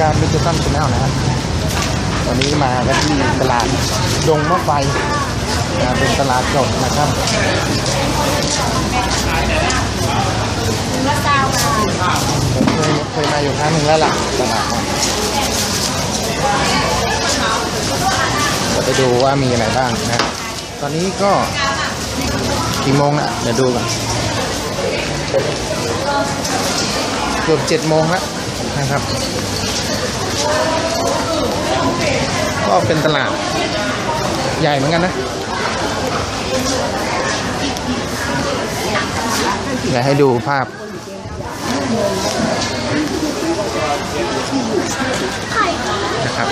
การดิจิตอลชแนลนะครับวันนี้มากันที่ตลาดดงมะไฟนะเป็นตลาดสดนะครับละเก้าบาทผมเคยเคยมาอยู่ครั้งหนึ่งแล้วล่ะตลาดนี้จะไปดูว่ามีอะไรบ้างนะ ตอนนี้ก็กี่โมงละเดี๋ยวดูกันเกือบเจ็ดโมงแล้ว นะครับ ก็เป็นตลาดใหญ่เหมือนกันนะอยากให้ดูภาพนะครับ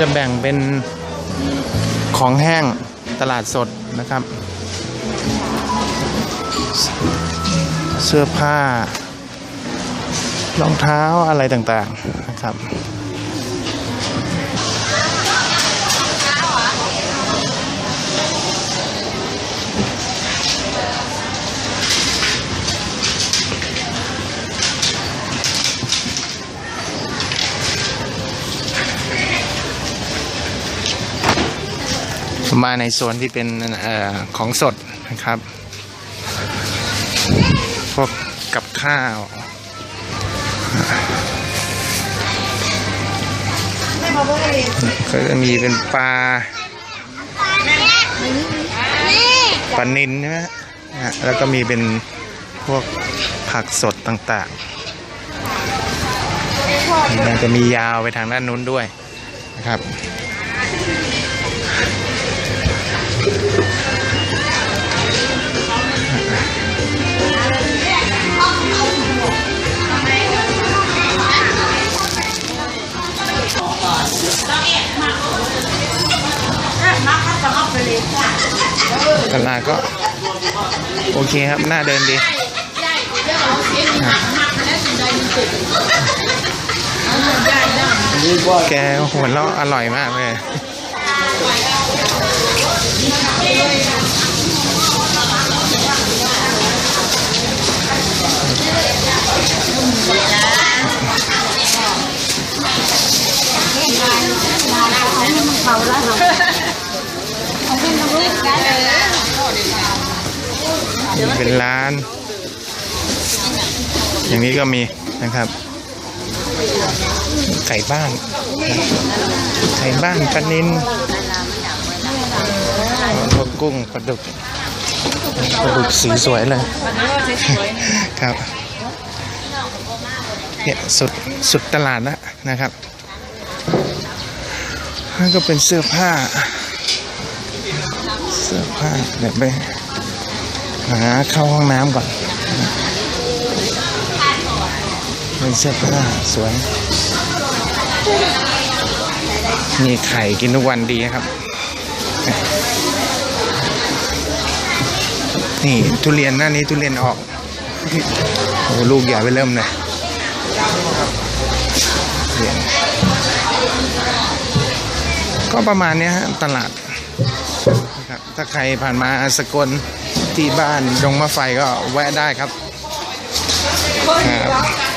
จะแบ่งเป็นของแห้งตลาดสดนะครับ เสื้อผ้ารองเท้าอะไรต่างๆนะครับ มาในโซนที่เป็นอของสดนะครับ พวกกับข้าว ก็จะมีเป็นปลาปลานินใช่ไหมแล้วก็มีเป็นพวกผักสดต่างๆมันจะมียาวไปทางด้านนู้นด้วยนะครับ ตลาดก็ โอเคครับน่าเดินดีแกหัวเราะอร่อยมากเลยเขาแล้วเขาเป็นตำรวจได้เลย เป็นร้าน อย่างนี้ก็มีนะครับ ไก่บ้าน ไก่บ้านปลานินพวกกุ้งปลาดุกปลาดุกสีสวยเลย ครับเนี่ยสุดสุดตลาดแล้วนะครับนั่นก็เป็นเสื้อผ้า เสื้อผ้าเดี๋ยวไป หาเข้าห้องน้ำก่อนเป็นเสื้อผ้าสวย มีไข่กินทุกวันดีครับ นี่ทุเรียนหน้านี้ทุเรียนออกโอ้ลูกใหญ่ไปเริ่มเลยก็ประมาณนี้ฮะตลาดนะครับถ้าใครผ่านมาสกล ที่บ้านดงมะไฟก็แวะได้ครับครับ